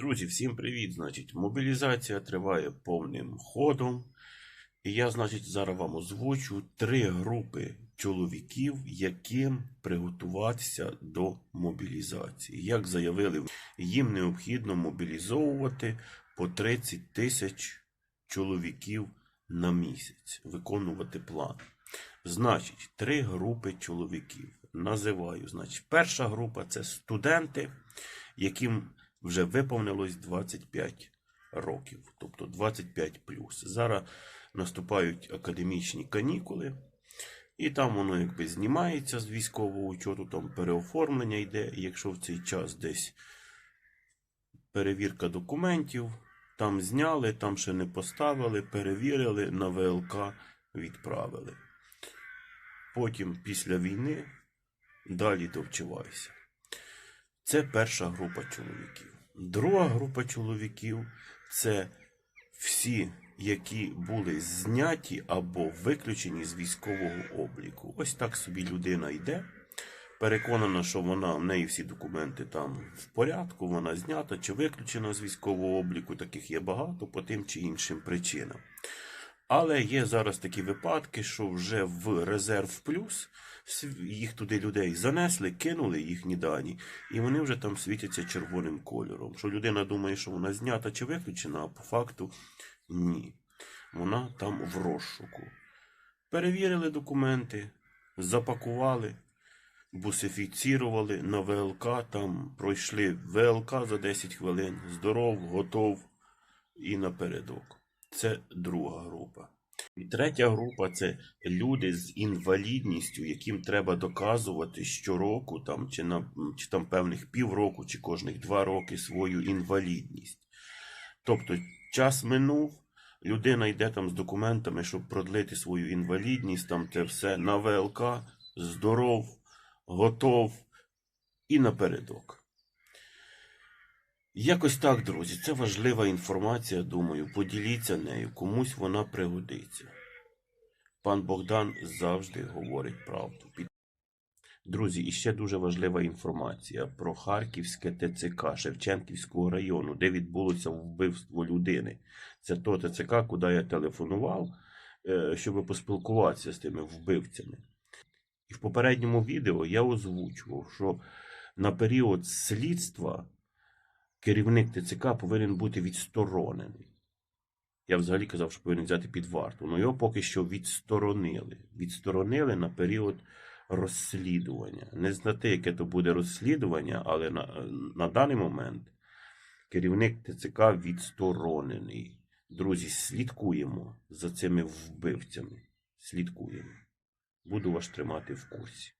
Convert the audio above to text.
Друзі, всім привіт! Значить, мобілізація триває повним ходом. І я, значить, зараз вам озвучу три групи чоловіків, яким приготуватися до мобілізації. Як заявили, їм необхідно мобілізовувати по 30 тисяч чоловіків на місяць, виконувати план. Значить, три групи чоловіків. Називаю. Значить, перша група це студенти, яким вже виповнилось 25 років, тобто 25 Зараз наступають академічні канікули, і там воно якби знімається з військового учету, там переоформлення йде. І якщо в цей час десь перевірка документів, там зняли, там ще не поставили, перевірили, на ВЛК відправили. Потім після війни далі довчивайся. Це перша група чоловіків. Друга група чоловіків це всі, які були зняті або виключені з військового обліку. Ось так собі людина йде. Переконана, що вона в неї всі документи там в порядку, вона знята чи виключена з військового обліку. Таких є багато по тим чи іншим причинам. Але є зараз такі випадки, що вже в резерв плюс їх туди людей занесли, кинули їхні дані, і вони вже там світяться червоним кольором. Що людина думає, що вона знята чи виключена, а по факту ні. Вона там в розшуку. Перевірили документи, запакували, бусифіцірували на ВЛК, там пройшли ВЛК за 10 хвилин, здоров, готов і напередок. Це друга група. І третя група це люди з інвалідністю, яким треба доказувати щороку, там, чи, на, чи там певних півроку, чи кожних два роки свою інвалідність. Тобто час минув, людина йде там з документами, щоб продлити свою інвалідність, там це все на ВЛК, здоров, готов і напередок. Якось так, друзі, це важлива інформація, думаю. Поділіться нею, комусь вона пригодиться. Пан Богдан завжди говорить правду. Друзі, і ще дуже важлива інформація про Харківське ТЦК Шевченківського району, де відбулося вбивство людини. Це то ТЦК, куди я телефонував, е, щоб поспілкуватися з тими вбивцями. І в попередньому відео я озвучував, що на період слідства керівник ТЦК повинен бути відсторонений. Я взагалі казав, що повинен взяти під варту. але його поки що відсторонили. Відсторонили на період розслідування. Не знати, яке то буде розслідування, але на, на даний момент керівник ТЦК відсторонений. Друзі, слідкуємо за цими вбивцями. Слідкуємо. Буду вас тримати в курсі.